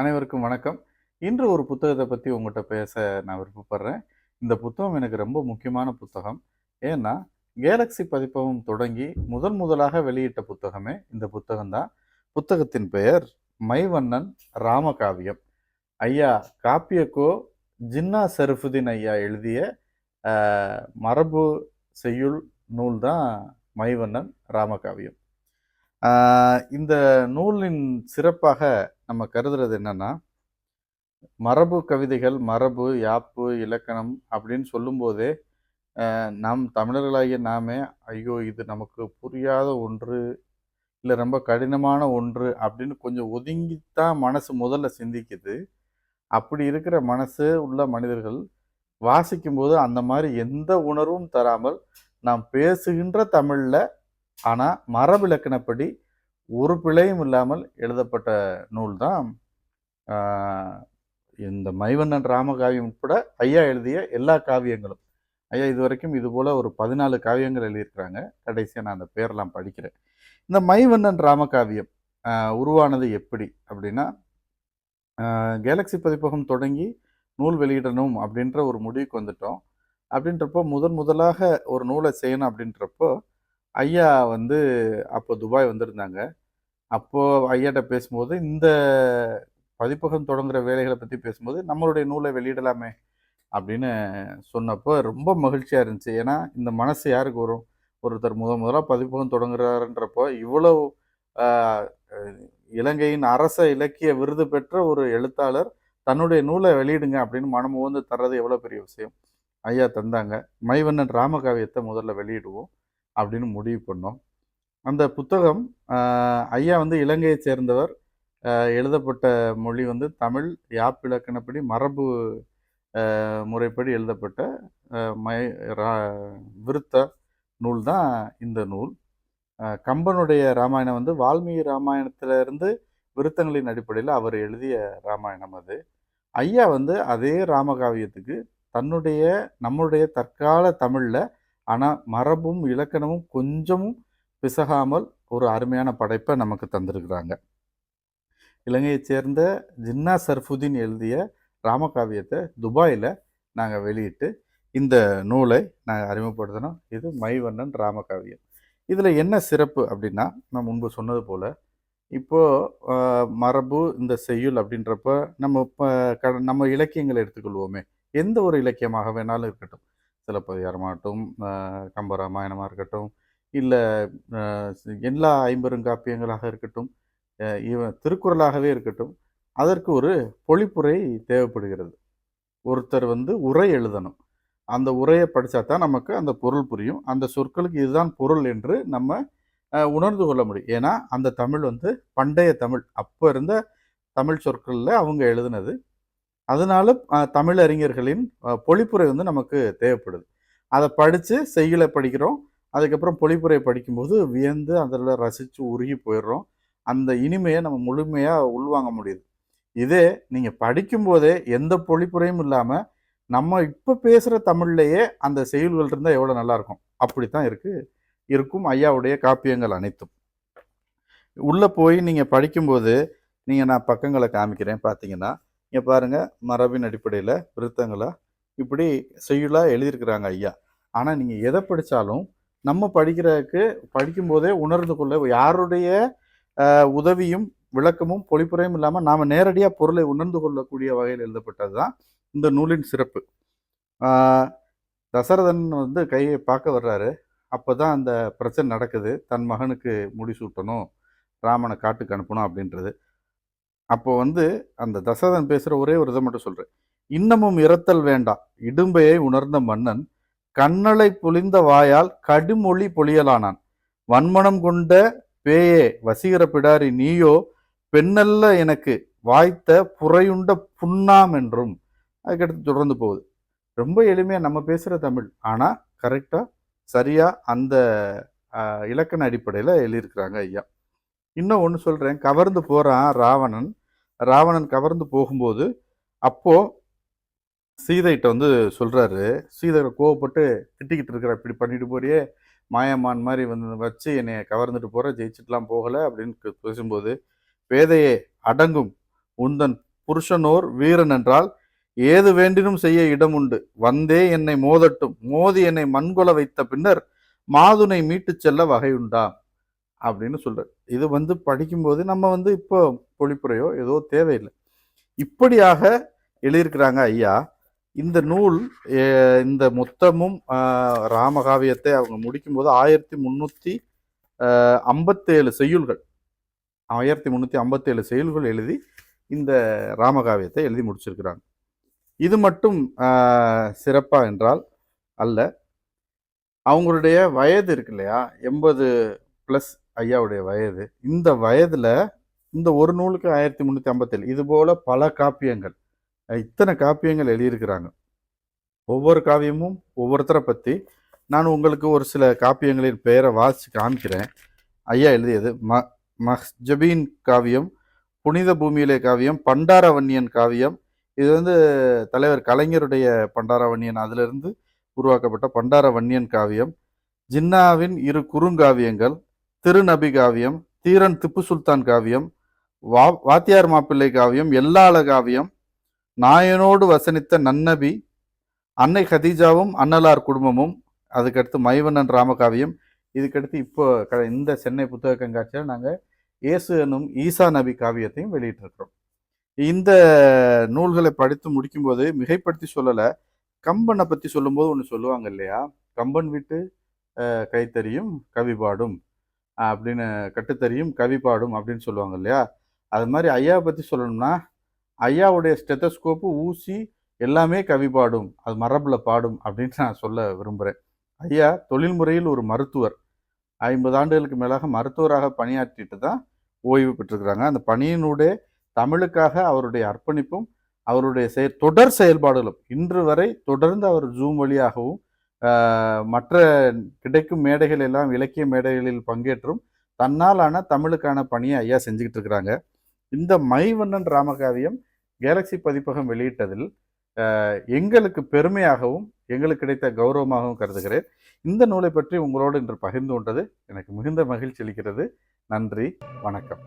அனைவருக்கும் வணக்கம். இன்று ஒரு புத்தகத்தை பற்றி உங்கள்கிட்ட பேச நான் விருப்பப்படுறேன். இந்த புத்தகம் எனக்கு ரொம்ப முக்கியமான புத்தகம். ஏன்னா கேலக்ஸி பதிப்பகம் தொடங்கி முதன் முதலாக வெளியிட்ட புத்தகமே இந்த புத்தகம்தான். புத்தகத்தின் பெயர் மைவண்ணன் ராமகாவியம். ஐயா காப்பியக்கோ ஜின்னா சருஃபுதீன் ஐயா எழுதிய மரபு செய்யுள் நூல் தான் மைவண்ணன் ராமகாவியம். இந்த நூலின் சிறப்பாக நம்ம கருதுறது என்னன்னா மரபு கவிதைகள் மரபு யாப்பு இலக்கணம் அப்படின்னு சொல்லும்போதே நம் தமிழர்களாகிய நாமே ஐயோ இது நமக்கு புரியாத ஒன்று இல்லை ரொம்ப கடினமான ஒன்று அப்படின்னு கொஞ்சம் ஒதுங்கித்தான் மனசு முதல்ல சிந்திக்குது. அப்படி இருக்கிற மனசு உள்ள மனிதர்கள் வாசிக்கும்போது அந்த மாதிரி எந்த உணர்வும் தராமல் நாம் பேசுகின்ற தமிழில் ஆனால் மரபிலக்கணப்படி ஒரு பிழையும் இல்லாமல் எழுதப்பட்ட நூல் தான் இந்த மைவண்ணன் ராமகாவியம் உட்பட ஐயா எழுதிய எல்லா காவியங்களும். ஐயா இது வரைக்கும் இது போல் ஒரு பதினாலு காவியங்கள் எழுதியிருக்கிறாங்க. கடைசியாக நான் அந்த பேரெல்லாம் படிக்கிறேன். இந்த மைவண்ணன் ராமகாவியம் உருவானது எப்படி அப்படின்னா கேலக்ஸி பதிப்பகம் தொடங்கி நூல் வெளியிடணும் அப்படின்ற ஒரு முடிவுக்கு வந்துட்டோம். அப்படின்றப்போ முதன் முதலாக ஒரு நூலை செய்யணும் அப்படின்றப்போ ஐயா வந்து அப்போ துபாய் வந்திருந்தாங்க. அப்போது ஐயாட்ட பேசும்போது இந்த பதிப்பகம் தொடங்குற வேலைகளை பற்றி பேசும்போது நம்மளுடைய நூலை வெளியிடலாமே அப்படின்னு சொன்னப்போ ரொம்ப மகிழ்ச்சியாக இருந்துச்சு. ஏன்னா இந்த மனசு யாருக்கு வரும்? ஒருத்தர் முத முதலாக பதிப்பகம் தொடங்குறாருன்றப்போ இவ்வளவு இலங்கையின் அரச இலக்கிய விருது பெற்ற ஒரு எழுத்தாளர் தன்னுடைய நூலை வெளியிடுங்க அப்படின்னு மனம் வந்து தர்றது எவ்வளோ பெரிய விஷயம்? ஐயா தந்தாங்க மைவண்ணன் ராமகாவியத்தை முதல்ல வெளியிடுவோம் அப்படின்னு முடிவு பண்ணோம். அந்த புத்தகம் ஐயா வந்து இலங்கையைச் சேர்ந்தவர். எழுதப்பட்ட மொழி வந்து தமிழ் யாப்பிலக்கணப்படி மரபு முறைப்படி எழுதப்பட்ட மை ரா விருத்த நூல் தான் இந்த நூல். கம்பனுடைய ராமாயணம் வந்து வால்மீகி ராமாயணத்திலிருந்து விருத்தங்களின் அடிப்படையில் அவர் எழுதிய ராமாயணம் அது. ஐயா வந்து அதே ராமகாவியத்துக்கு தன்னுடைய நம்முடைய தற்கால தமிழில் ஆனால் மரபும் இலக்கணமும் கொஞ்சமும் பிசகாமல் ஒரு அருமையான படைப்பை நமக்கு தந்திருக்கிறாங்க. இலங்கையைச் சேர்ந்த ஜின்னா சர்ஃபுதீன் எழுதிய ராமகாவியத்தை துபாயில் நாங்கள் வெளியிட்டு இந்த நூலை நாங்கள் அறிமுகப்படுத்தினோம். இது மைவண்ணன் ராமகாவியம். இதில் என்ன சிறப்பு அப்படின்னா நான் முன்பு சொன்னது போல் இப்போது மரபு இந்த செய்யுள் அப்படின்றப்ப நம்ம இப்போ க நம்ம இலக்கியங்களை எடுத்துக்கொள்வோமே. எந்த ஒரு இலக்கியமாக வேணாலும் இருக்கட்டும். சிலப்பதிகாரமாகட்டும் கம்பராமாயணமாக இருக்கட்டும் இல்லை எல்லா ஐம்பெருங்காப்பியங்களாக இருக்கட்டும் இவன் திருக்குறளாகவே இருக்கட்டும் அதற்கு ஒரு பொழிப்புரை தேவைப்படுகிறது. ஒருத்தர் வந்து உரை எழுதணும். அந்த உரையை படித்தா தான் நமக்கு அந்த பொருள் புரியும். அந்த சொற்களுக்கு இதுதான் பொருள் என்று நம்ம உணர்ந்து கொள்ள முடியும். ஏன்னா அந்த தமிழ் வந்து பண்டைய தமிழ். அப்போ இருந்த தமிழ் சொற்களில் அவங்க எழுதுனது. அதனால தமிழறிஞர்களின் தமிழ் அறிஞர்களின் பொழிப்புரை வந்து நமக்கு தேவைப்படுது. அதை படித்து செய்யுளை படிக்கிறோம். அதுக்கப்புறம் பொழிப்புரை படிக்கும்போது வியந்து அதில் ரசித்து உருகி போயிடுறோம். அந்த இனிமையை நம்ம முழுமையாக உள்வாங்க முடியுது. இதே நீங்கள் படிக்கும்போதே எந்த பொழிப்புரையும் இல்லாமல் நம்ம இப்போ பேசுகிற தமிழ்லையே அந்த செயல்கள் இருந்தால் எவ்வளோ நல்லாயிருக்கும் அப்படி தான் இருக்குது இருக்கும் ஐயாவுடைய காப்பியங்கள் அனைத்தும். உள்ளே போய் நீங்கள் படிக்கும்போது நீங்கள் நான் பக்கங்களை காமிக்கிறேன் பார்த்தீங்கன்னா இங்கே பாருங்கள் மரபின் அடிப்படையில் விருத்தங்களை? இப்படி செய்யுளாக எழுதியிருக்கிறாங்க ஐயா. ஆனால் நீங்கள் எதை படித்தாலும் நம்ம படிக்கிறதுக்கு படிக்கும்போதே உணர்ந்து கொள்ள யாருடைய உதவியும் விளக்கமும் பொழிப்புரையும் இல்லாமல் நாம் நேரடியாக பொருளை உணர்ந்து கொள்ளக்கூடிய வகையில் எழுதப்பட்டது தான் இந்த நூலின் சிறப்பு. தசரதன் வந்து கையை பார்க்க வர்றாரு. அப்போ தான் அந்த பிரச்சனை நடக்குது. தன் மகனுக்கு முடிசூட்டணும் ராமனை காட்டுக்கு அனுப்பணும் அப்படின்றது. அப்போ வந்து அந்த தசரதன் பேசுகிற ஒரே ஒரு இதை மட்டும் சொல்கிறேன் இன்னமும் இரத்தல் வேண்டாம். இடும்பையை உணர்ந்த மன்னன் கண்ணலை பொழிந்த வாயால் கடுமொழி பொழியலானான். வன்மனம் கொண்ட பேயே வசீகர பிடாரி நீயோ பெண்ணல்ல எனக்கு வாய்த்த புறையுண்ட புண்ணாம் என்றும் அதுக்கடுத்து தொடர்ந்து போகுது. ரொம்ப எளிமையாக நம்ம பேசுகிற தமிழ். ஆனால் கரெக்டாக சரியாக அந்த இலக்கண அடிப்படையில் எழுதியிருக்கிறாங்க ஐயா. இன்னும் ஒன்று சொல்கிறேன் கவர்ந்து போகிறான் ராவணன். ராவணன் கவர்ந்து போகும்போது அப்போது சீதைகிட்ட வந்து சொல்கிறாரு சீதை கோவப்பட்டு திட்டிக்கிட்டு இருக்கிற இப்படி பண்ணிட்டு போறியே மாயமான் மாதிரி வந்து வச்சு என்னை கவர்ந்துட்டு போகிற ஜெயிச்சுட்டுலாம் போகலை அப்படின்னு பேசும்போது வேதையே அடங்கும். உந்தன் புருஷனோர் வீரன் என்றால் ஏது வேண்டினும் செய்ய இடம் உண்டு. வந்தே என்னை மோதட்டும். மோதி என்னை மண்கொல வைத்த பின்னர் மாதுனை மீட்டு செல்ல வகையுண்டா அப்படின்னு சொல்றாரு. இது வந்து படிக்கும்போது நம்ம வந்து இப்போ பொழிப்புரையோ ஏதோ தேவையில்லை. இப்படியாக எழுதியிருக்கிறாங்க ஐயா. இந்த நூல் இந்த மொத்தமும் ராமகாவியத்தை அவங்க முடிக்கும்போது ஆயிரத்தி முந்நூற்றி ஐம்பத்தேழு செய்யுள்கள். ஆயிரத்தி முந்நூற்றி ஐம்பத்தேழு செய்யுள்கள் எழுதி இந்த ராமகாவியத்தை எழுதி முடிச்சிருக்கிறாங்க. இது மட்டும் சிறப்பா என்றால் அல்ல. அவங்களுடைய வயது இருக்கு இல்லையா? எண்பது ப்ளஸ் ஐயாவுடைய வயது. இந்த வயதில் இந்த ஒரு நூலுக்கு ஆயிரத்தி முந்நூற்றி ஐம்பத்தேழு. இது போல் பல காப்பியங்கள். இத்தனை காப்பியங்கள் எழுதியிருக்கிறாங்க. ஒவ்வொரு காவியமும் ஒவ்வொருத்தரை பற்றி நான் உங்களுக்கு ஒரு சில காப்பியங்களின் பெயரை வாசித்து காமிக்கிறேன். ஐயா எழுதியது ம மஹ்ஜபீன் காவியம் புனித பூமியிலே காவியம் பண்டாரவன்னியன் காவியம். இது வந்து தலைவர் கலைஞருடைய பண்டாரவன்னியன். அதிலிருந்து உருவாக்கப்பட்ட பண்டாரவன்னியன் காவியம். ஜின்னாவின் இரு குறுங்காவியங்கள் திருநபி காவியம் தீரன் திப்பு சுல்தான் காவியம் வா வாத்தியார் மாப்பிள்ளை காவியம் எல்லாள காவியம் நாயனோடு வசனித்த நன்னபி அன்னை ஹதீஜாவும் அன்னலார் குடும்பமும் அதுக்கடுத்து மைவண்ணன் ராமகாவியம் இதுக்கடுத்து இப்போ க- இந்த சென்னை புத்தக கண்காட்சியில் நாங்கள் இயேசு எனும் ஈசா நபி காவியத்தையும் வெளியிட்டிருக்கிறோம். இந்த நூல்களை படித்து முடிக்கும்போது மிகைப்படுத்தி சொல்லலை கம்பனை பற்றி சொல்லும்போது ஒன்று சொல்லுவாங்க இல்லையா? கம்பன் வீட்டு கைத்தறியும் கவி பாடும் அப்படின்னு கட்டுத்தறியும் கவி பாடும் அப்படின்னு சொல்லுவாங்க இல்லையா? அது மாதிரி ஐயாவை பற்றி சொல்லணும்னா ஐயாவுடைய ஸ்டெத்தஸ்கோப்பு ஊசி எல்லாமே கவி பாடும் அது மரபில் பாடும் அப்படின்னு நான் சொல்ல விரும்புகிறேன். ஐயா தொழில்முறையில் ஒரு மருத்துவர். ஐம்பது ஆண்டுகளுக்கு மேலாக மருத்துவராக பணியாற்றிட்டு தான் ஓய்வு பெற்றிருக்கிறாங்க. அந்த பணியினுடைய தமிழுக்காக அவருடைய அர்ப்பணிப்பும் அவருடைய செய தொடர் செயல்பாடுகளும் இன்று வரை தொடர்ந்து அவர் ஜூம் வழியாகவும் மற்ற கிடைக்கும் மேடைகள் எல்லாம் இலக்கிய மேடைகளில் பங்கேற்றும் தன்னாலான தமிழுக்கான பணியை ஐயா செஞ்சுக்கிட்டு இருக்கிறாங்க. இந்த மைவண்ணன் ராமகாவியம் கேலக்ஸி பதிப்பகம் வெளியிட்டதில் எங்களுக்கு பெருமையாகவும் எங்களுக்கு கிடைத்த கௌரவமாகவும் கருதுகிறேன். இந்த நூலை பற்றி உங்களோடு இன்று பகிர்ந்து கொண்டது எனக்கு மிகுந்த மகிழ்ச்சி அளிக்கிறது. நன்றி வணக்கம்.